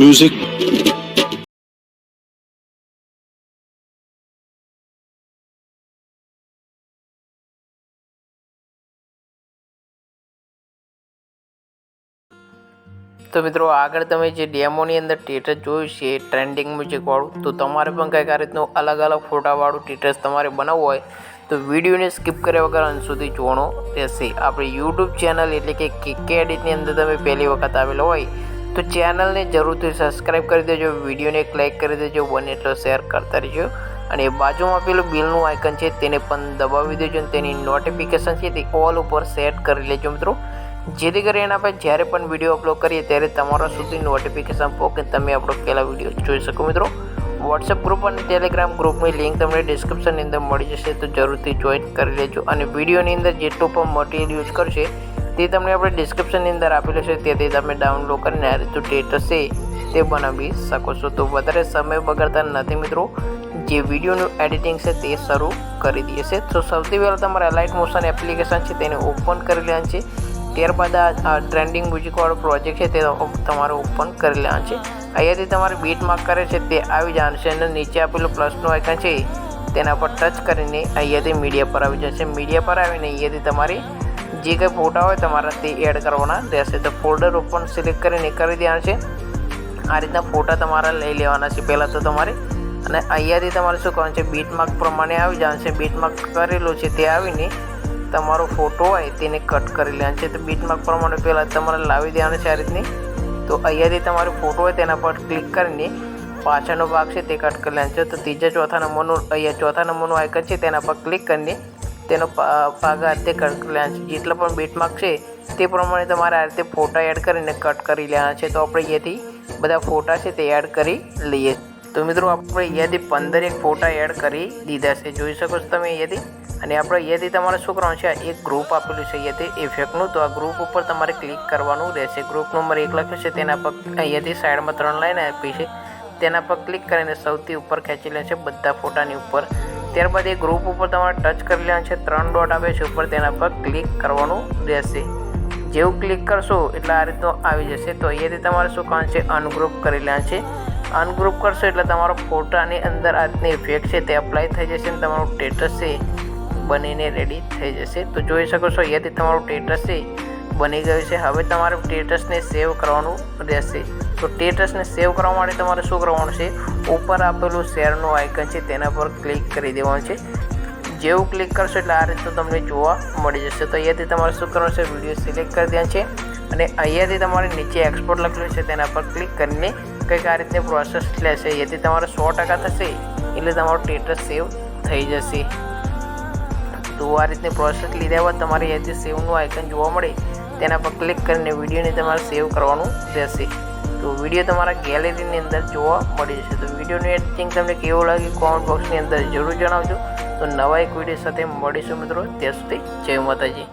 music. તો મિત્રો, આગળ તમે જે ડેમોની અંદર ટેટસ જોયું છે ટ્રેન્ડિંગ મ્યુઝિકવાળું તો તમારે પણ કંઈક આ રીતનું અલગ અલગ ફોટાવાળું ટેટસ તમારે બનાવવું હોય, તો વિડીયોને સ્કીપ કર્યા વગર અંત સુધી જોવાનો રહેશે. આપણી યુટ્યુબ ચેનલ એટલે કે કે એડિટની અંદર તમે પહેલી વખત આવેલો હોય તો ચેનલને જરૂરથી સબસ્ક્રાઈબ કરી દેજો, વિડીયોને એક લાઇક કરી દેજો, બને એટલો શેર કરતા રહેજો. અને બાજુમાં પેલું બિલનું આઇકન છે, તેને પણ દબાવી દેજો અને તેની નોટિફિકેશન છે તે ઓલ ઉપર સેટ કરી લેજો મિત્રો. જેથી કરીને આપણે જ્યારે પણ વીડિયો અપલોડ કરીએ ત્યારે તમારા સુધી નોટિફિકેશન પહોંચે તમે આપણો પહેલા વીડિયો જોઈ શકો મિત્રો. વોટ્સએપ ગ્રુપ અને ટેલિગ્રામ ગ્રુપની લિંક તમને ડિસ્ક્રિપ્શનની અંદર મળી જશે, તો જરૂરથી જોઈન કરી લેજો. અને વિડીયોની અંદર જેટલું પણ મટીરિયલ યુઝ કરશે તે તમને આપણે ડિસ્ક્રિપ્શનની અંદર આપેલું છે. તેથી તમે ડાઉનલોડ કરીને આ રીતનું સ્ટેટસ છે તે બનાવી શકો છો. તો વધારે સમય બગાડતા નથી મિત્રો. જે વિડીયોનું એડિટિંગ છે તે શરૂ કરી દઈએ છે તો સૌથી પહેલાં તમારે લાઇટ મોશન એપ્લિકેશન છે તેને ઓપન કરી લેવાનું છે. ત્યારબાદ આ ટ્રેન્ડિંગ મ્યુઝિકવાળો પ્રોજેક્ટ છે તે તમારે ઓપન કરી લેવાનું છે. અહીંયાથી તમારે બીટ માર્ક કરે છે તે આવી જશે અને નીચે આપેલું પ્લસનું આઇકન છે તેના પર ટચ કરીને અહીંયાથી મીડિયા પર આવી જશે. મીડિયા પર આવીને અહીંયાથી તમારે જે કંઈ ફોટા હોય તમારા તે એડ કરવાના. રહેશે તો ફોલ્ડર ઓપન સિલેક્ટ કરીને કરી દેવાના છે. આ રીતના ફોટા તમારા લઈ લેવાના છે પહેલાં તો તમારે. અને અહીંયાથી તમારે શું કરવાનું છે બીટ માર્ક પ્રમાણે આવી જવાનું છે. બીટ માર્ક કરેલું છે તે આવીને તમારો ફોટો હોય તેને કટ કરી લેવાનો છે. તો બીટ માર્ક પ્રમાણે પહેલાં તમારે લાવી દેવાનું છે આ રીતની. તો અહીંયાથી તમારો ફોટો હોય તેના પર ક્લિક કરીને પાછળનો ભાગ છે તે કટ કરી લેવાનો છે. તો ત્રીજા ચોથા નંબરનું, અહીંયા ચોથા નંબરનું આઇકન છે તેના પર ક્લિક કરીને તેનો પા- ભાગ આ કટ કરી લેવાનો છે. જેટલા પણ બેટ માર્ક છે, તે પ્રમાણે તમારે આ રીતે ફોટા એડ કરીને કટ કરી લેવાના છે. તો આપણે અહીંયાથી બધા ફોટા છે તે એડ કરી લઈએ. તો મિત્રો, આપણે અહીંયાથી પંદરેક ફોટા એડ કરી દીધા છે. જોઈ શકો છો તમે અહીંયાથી? અને આપણે અહીંયાથી તમારે શું કરવાનું છે એક ગ્રુપ આપેલું છે અહીંયાથી ઇફેક્ટનું તો આ ગ્રુપ ઉપર તમારે ક્લિક કરવાનું રહેશે. ગ્રુપ નંબર એક લખ્યો છે, તેના પર અહીંયાથી સાઈડમાં ત્રણ લાઈન આપી છે. તેના પર ક્લિક કરીને સૌથી ઉપર ખેંચી લે છે બધા ફોટાની ઉપર. ત્યારબાદ એ ગ્રુપ ઉપર તમારે ટચ કરી લેવાનું છે. ત્રણ ડોટ આવે છે ઉપર તેના પર ક્લિક કરવાનું રહેશે. જેવું ક્લિક કરશો એટલે આ રીતનું આવી જશે. તો અહીંયાથી તમારે શું કરવાનું છે? અનગ્રુપ કરી લેવાનું છે. અનગ્રુપ કરશો એટલે તમારો ફોટાની અંદર આ રીતની ઇફેક્ટ છે તે અપ્લાય થઈ જશે અને તમારું સ્ટેટસ છે બનીને રેડી થઈ જશે. તો જોઈ શકો છો અહીંયાથી તમારું સ્ટેટસ છે બની ગયું છે. હવે તમારે સ્ટેટસને સેવ કરવાનું રહેશે. તો સ્ટેટસને સેવ કરવા માટે તમારે શું કરવાનું છે? ઉપર આપેલું શેરનું આઇકન છે તેના પર ક્લિક કરી દેવાનું છે. જેવું ક્લિક કરશો એટલે આ રીતનું તમને જોવા મળી જશે. તો અહીંયાથી તમારે શું કરવાનું છે? વીડિયો સિલેક્ટ કરી દેવાનું છે. અને અહીંયાથી તમારે નીચે એક્સપોર્ટ લખેલું છે તેના પર ક્લિક કરીને કંઈક આ રીતની પ્રોસેસ લેશે. અહીંયાથી તમારે સો ટકા થશે એટલે તમારું સ્ટેટસ સેવ થઈ જશે. તો આ રીતની પ્રોસેસ લીધા બાદ તમારે અહીંયાથી સેવનું આઇકન જોવા મળે. તેના પર ક્લિક કરીને વિડીયોને તમારે સેવ કરવાનું રહેશે. તો વીડિયો તમારા ગેલેરીની અંદર જોવા મળી જશે. તો વિડીયોનું એડિટિંગ તમને કેવું લાગ્યું કોમેન્ટ બોક્સની અંદર જરૂર જણાવજો. તો નવા એક વીડિયો સાથે મળીશું મિત્રો. ત્યાં સુધી જય માતાજી.